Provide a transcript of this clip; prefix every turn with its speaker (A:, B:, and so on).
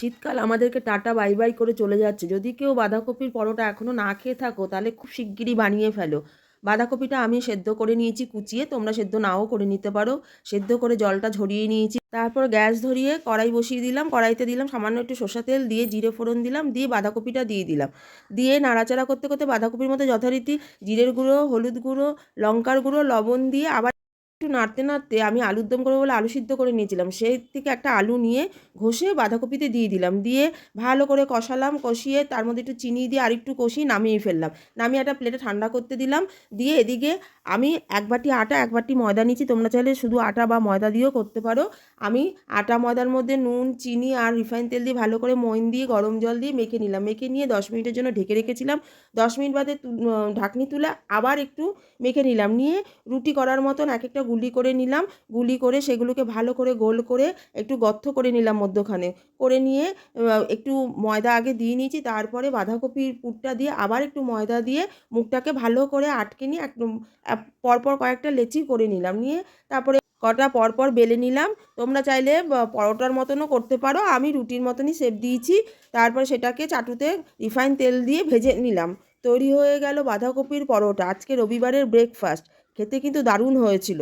A: শীতকাল আমাদেরকে tata, bye bye করে চলে যাচ্ছে। যদি কেউ বাঁধাকপির পরোটা এখনও না খেয়ে থাকো, তাহলে খুব শিগগিরই বানিয়ে ফেলো। বাঁধাকপিটা আমি সেদ্ধ করে নিয়েছি কুচিয়ে, তোমরা সেদ্ধ নাও করে নিতে পারো। সেদ্ধ করে জলটা ঝরিয়ে নিয়েছি। তারপর গ্যাস ধরিয়ে কড়াই বসিয়ে দিলাম। কড়াইতে দিলাম সামান্য একটু সর্ষা তেল দিয়ে জিরে ফোড়ন দিলাম, দিয়ে বাঁধাকপিটা দিয়ে দিলাম। দিয়ে নাড়াচাড়া করতে করতে বাঁধাকপির মধ্যে যথারীতি জিরের গুঁড়ো, হলুদ গুঁড়ো, লঙ্কার গুঁড়ো, লবণ দিয়ে আবার একটু নাড়তে নাড়তে আমি আলুর দম করব বলে আলু সিদ্ধ করে নিয়েছিলাম। সেই থেকে একটা আলু নিয়ে ঘষে বাঁধাকপিতে দিয়ে দিলাম। দিয়ে ভালো করে কষালাম, কষিয়ে তার মধ্যে একটু চিনি দিয়ে আরেকটু কষিয়ে নামিয়ে ফেললাম। নামিয়ে একটা প্লেটে ঠান্ডা করতে দিলাম। দিয়ে এদিকে আমি এক বাটি আটা, এক বাটি ময়দা নিয়েছি। তোমরা চাইলে শুধু আটা বা ময়দা দিয়েও করতে পারো। আমি আটা, ময়দার মধ্যে নুন, চিনি আর রিফাইন তেল দিয়ে ভালো করে মইন দিয়ে গরম জল দিয়ে মেখে নিলাম। মেখে নিয়ে দশ মিনিটের জন্য ঢেকে রেখেছিলাম। দশ মিনিট বাদে ঢাকনি তুলে আবার একটু মেখে নিলাম। নিয়ে রুটি করার মতন এক একটা গুলি করে নিলাম, গুলি করে সেগুলোকে ভালো করে গোল করে একটু গর্ত করে নিলাম মধ্যখানে। করে নিয়ে একটু ময়দা আগে দিয়ে নিয়েছি, তারপরে বাঁধাকপির পুরটা দিয়ে আবার একটু ময়দা দিয়ে মুখটাকে ভালো করে আটকে নিয়ে পরপর কয়েকটা লেচি করে নিলাম। নিয়ে তারপরে কটা পরপর বেলে নিলাম। তোমরা চাইলে পরোটার মতনও করতে পারো, আমি রুটির মতনই সেপ দিয়েছি। তারপর সেটাকে চাটুতে রিফাইন তেল দিয়ে ভেজে নিলাম। তৈরি হয়ে গেল বাঁধাকপির পরোটা। আজকে রবিবারের ব্রেকফাস্ট খেতে কিন্তু দারুণ হয়েছিল।